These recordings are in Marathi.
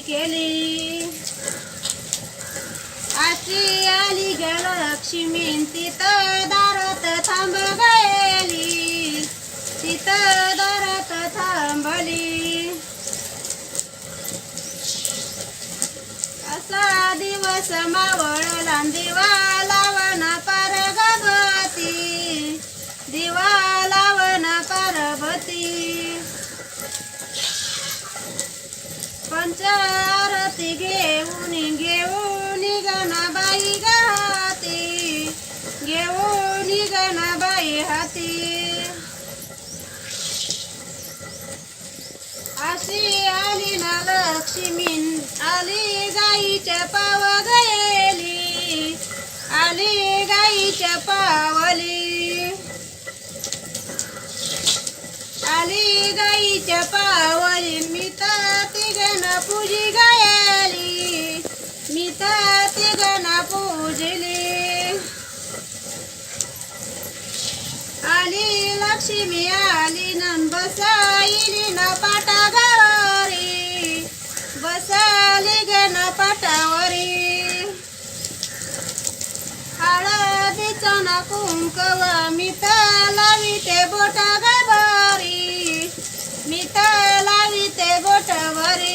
केली. आशी आली ग लक्ष्मी तिथं दारात थांब गेली तिथं दारात थांबली. असा दिवस मावळला दिवा लावण पारगती पंचारती घेऊन घेऊन गणाबाई गाती घेऊन गणाबाई हाती. अशी आली ना लक्ष्मी आली गाईच्या पाव गेली आली गाईच्या पावली. आली गाईच्या पावली मी तर तिघन पूजी गायली मी तर तिघन पूजली आली लक्ष्मी आली नन बसाईली न पाटा गावारी बसाली ग ना पाटावरी हळदीचा ना कुंकव मी तर लाविते बोटा गावारी मी तर लाविते बोटावरी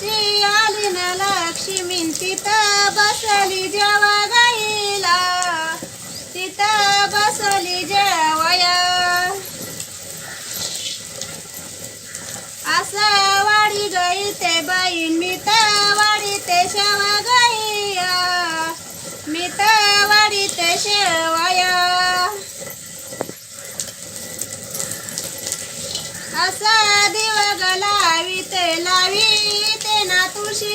अशी आली ना लक्ष्मी तिथं बसली जेवा गाईला तिथं बसली जेवया असा वाडी गई ते बाई मी तर वाडी ते शेवा गईया मी तर वाडी ते शेवया असा लावी ते लावी. ना तुळशी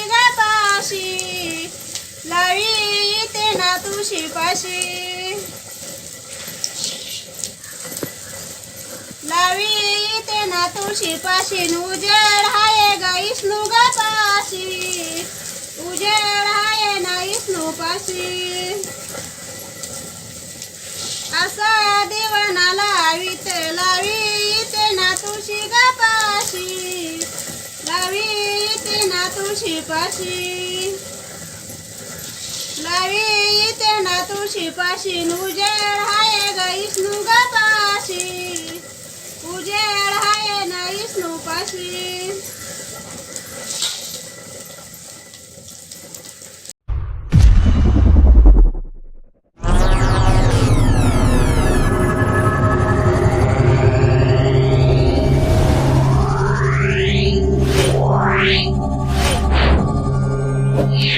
लळी ते ना तुळशी पाशी. लावीत ना तुळशी पाशी. उजेड हाय ग विष्णू उजेड हाय ना विष्णू पाशी. असा देवना वित लावी लावीत ना तुळशी पाशी लावीत ना तुळशी पाशी उजेड हाय ग विष्णू गपाशी उजेड हाय ना विष्णू पाशी। Yeah.